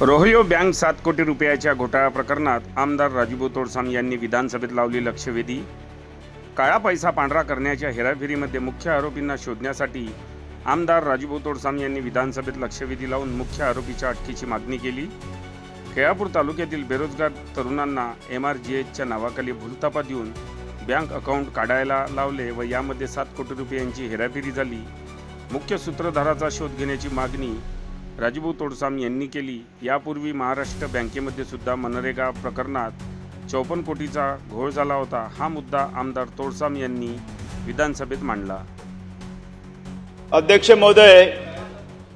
रोहयो बँक सात कोटी रुपयाच्या घोटाळा प्रकरणात आमदार राजूभाऊ तोडसाम यांनी विधानसभेत लावली लक्षवेधी. काळा पैसा पांढरा करण्याच्या हेराफेरीमध्ये मुख्य आरोपींना शोधण्यासाठी आमदार राजूभाऊ तोडसाम यांनी विधानसभेत लक्षवेधी लावून मुख्य आरोपीच्या अटकेची मागणी केली. केळापूर तालुक्यातील बेरोजगार तरुणांना एम आर जी एचच्या नावाखाली भूलतापा देऊन बँक अकाउंट काढायला लावले व यामध्ये सात कोटी रुपयांची हेराफेरी झाली. मुख्य सूत्रधाराचा शोध घेण्याची मागणी राजूभाऊ तोडसाम यांनी केली. यापूर्वी महाराष्ट्र बँकेमध्ये सुद्धा मनरेगा प्रकरणात चौपन्न कोटीचा घोळ झाला होता. हा मुद्दा आमदार तोडसाम यांनी विधानसभेत मांडला. अध्यक्ष महोदय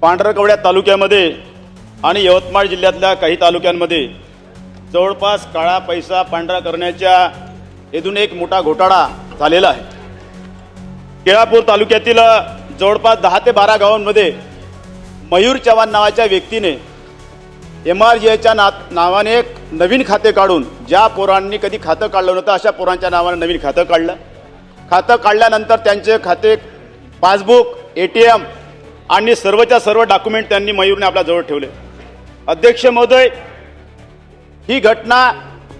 पांढरकवड्या तालुक्यामध्ये आणि यवतमाळ जिल्ह्यातल्या काही तालुक्यांमध्ये जवळपास काळा पैसा पांढरा करण्याच्या येथून एक मोठा घोटाळा झालेला आहे. केळापूर तालुक्यातील जवळपास दहा ते बारा गावांमध्ये मयूर चव्हाण नावाच्या व्यक्तीने एम आर जी एच्या ना नावाने एक नवीन खाते काढून ज्या पोरांनी कधी खातं काढलं नव्हतं अशा पोरांच्या नावाने नवीन खातं काढलं. खातं काढल्यानंतर त्यांचे खाते पासबुक ए टी एम आणि सर्वच्या सर्व डॉक्युमेंट त्यांनी मयूरने आपल्या जवळ ठेवले. अध्यक्ष महोदय ही घटना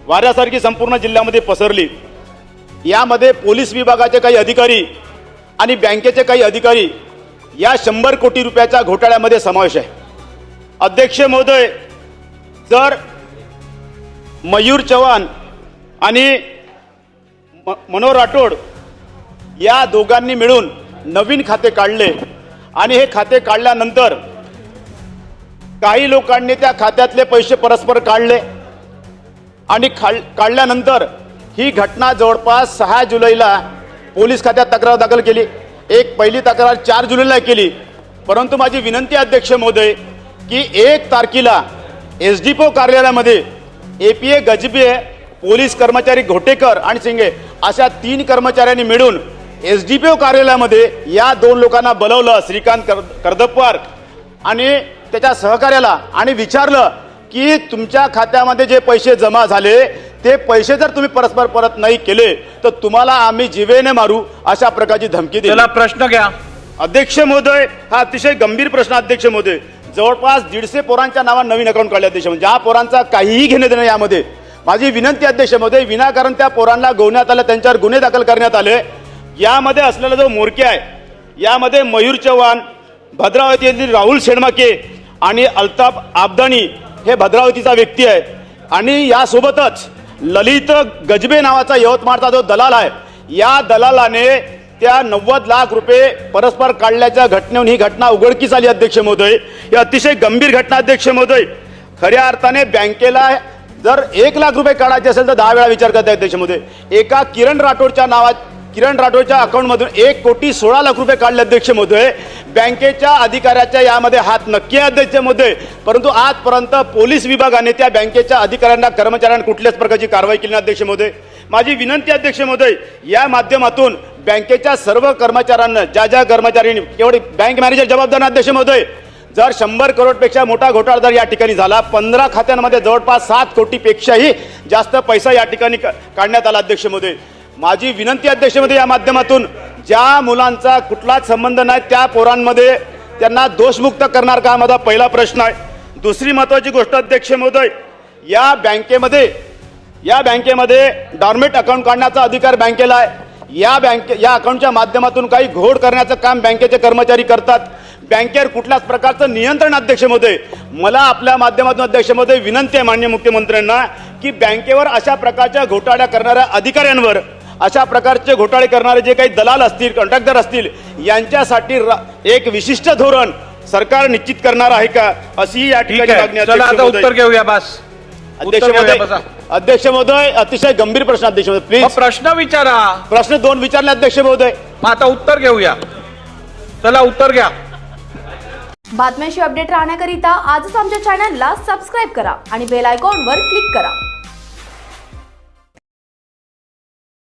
वाऱ्यासारखी संपूर्ण जिल्ह्यामध्ये पसरली. यामध्ये पोलीस विभागाचे काही अधिकारी आणि बँकेचे काही अधिकारी या शंभर कोटी रुपयाच्या घोटाळ्यामध्ये समावेश आहे. अध्यक्ष महोदय जर मयूर चव्हाण आणि म- मनोहर राठोड या दोघांनी मिळून नवीन खाते काढले आणि हे खाते काढल्यानंतर काही लोकांनी त्या खात्यातले पैसे परस्पर काढले आणि खाल काढल्यानंतर ही घटना जवळपास सहा जुलैला पोलीस खात्यात तक्रार दाखल केली. एक पहिली तक्रार चार जुलैला केली. परंतु माझी विनंती अध्यक्ष महोदय की एक तारखेला एस डी पी ओ कार्यालयामध्ये A P A Gajbe police कर्मचारी घोटेकर आणि सिंगे अशा तीन कर्मचाऱ्यांनी मिळून एस डी पी ओ कार्यालयामध्ये या दोन लोकांना बोलवलं श्रीकांत कर कर्दप्पार. आणि त्याच्या सहकार्याला आणि विचारलं की तुमच्या खात्यामध्ये जे पैसे जमा झाले ते पैसे जर तुम्ही परस्पर परत नाही केले तर तुम्हाला आम्ही जिवेने मारू अशा प्रकारची धमकी दिली. प्रश्न घ्या. अध्यक्ष महोदय हा अतिशय गंभीर प्रश्न अध्यक्ष महोदय. जवळपास दीडशे पोरांच्या नावात नवीन अकाउंट काढले अध्यक्ष महोदय. ज्या पोरांचा काहीही घेणं देणं यामध्ये. माझी विनंती अध्यक्ष महोदय विनाकारण त्या पोरांना गोवण्यात आलं त्यांच्यावर गुन्हे दाखल करण्यात आले. यामध्ये असलेला जो मोरके आहे यामध्ये मयूर चव्हाण भद्रावती येथील राहुल शेडमाके आणि अल्ताफ आबदाणी हे भद्रावतीचा व्यक्ती आहे. आणि यासोबतच ललित गजबे नावाचा यवतमाळचा जो दलाल आहे या दलालाने त्या नव्वद लाख रुपये परस्पर काढल्याच्या घटनेहून ही घटना उघडकीस आली अध्यक्ष महोदय. ही अतिशय गंभीर घटना अध्यक्ष महोदय. खऱ्या अर्थाने बँकेला जर एक लाख रुपये काढायचे असेल तर दहा वेळा विचार करता अध्यक्ष महोदय. एका किरण राठोडच्या नावा किरण राठोडच्या अकाउंटमधून एक कोटी सोळा लाख रुपये काढले अध्यक्ष महोदय. बँकेच्या अधिकाऱ्याच्या यामध्ये हात नक्की आहे अध्यक्ष महोदय. परंतु आजपर्यंत पोलीस विभागाने त्या बँकेच्या अधिकाऱ्यांना कर्मचाऱ्यांना कुठल्याच प्रकारची कारवाई केली नाही अध्यक्ष महोदय. माझी विनंती अध्यक्ष महोदय या माध्यमातून बँकेच्या सर्व कर्मचाऱ्यांना ज्या ज्या कर्मचाऱ्यांनी केवळ बँक मॅनेजर जबाबदार अध्यक्ष महोदय? जर शंभर करोडपेक्षा मोठा घोटाळा जर या ठिकाणी झाला पंधरा खात्यांमध्ये जवळपास सात कोटीपेक्षाही जास्त पैसा या ठिकाणी का- काढण्यात आला अध्यक्ष महोदय. माझी विनंती अध्यक्षमध्ये या माध्यमातून ज्या मुलांचा कुठलाच संबंध नाही त्या पोरांमध्ये त्यांना दोषमुक्त करणार का? माझा पहिला प्रश्न आहे. दुसरी महत्त्वाची गोष्ट अध्यक्ष महोदय या बँकेमध्ये या बँकेमध्ये डॉर्मेट अकाउंट काढण्याचा अधिकार बँकेला आहे. या बँके या अकाउंटच्या माध्यमातून काही घोड करण्याचं काम बँकेचे कर्मचारी करतात. बँकेवर कुठल्याच प्रकारचं नियंत्रण अध्यक्ष महोदय मला आपल्या माध्यमातून अध्यक्ष महोदय विनंती आहे मान्य मुख्यमंत्र्यांना की बँकेवर अशा प्रकारच्या घोटाळ्या करणाऱ्या अधिकाऱ्यांवर अशा प्रकारचे घोटाळे करणारे जे काही दलाल असतील कॉन्ट्रॅक्टर असतील यांच्यासाठी एक विशिष्ट धोरण सरकार निश्चित करणार आहे का? अशी या ठीक ठिकाणी. उत्तर घेऊया बस. अध्यक्ष महोदय बसा. अध्यक्ष महोदय अतिशय गंभीर प्रश्न अध्यक्ष महोदय प्लीज प्रश्न विचारा. प्रश्न दोन विचारले अध्यक्ष महोदय. मग आता उत्तर घेऊया. चला उत्तर घ्या. बातम्यांशी अपडेट राहण्याकरिता आजच आमच्या चॅनलला सबस्क्राईब करा आणि बेल आयकॉनवर क्लिक करा.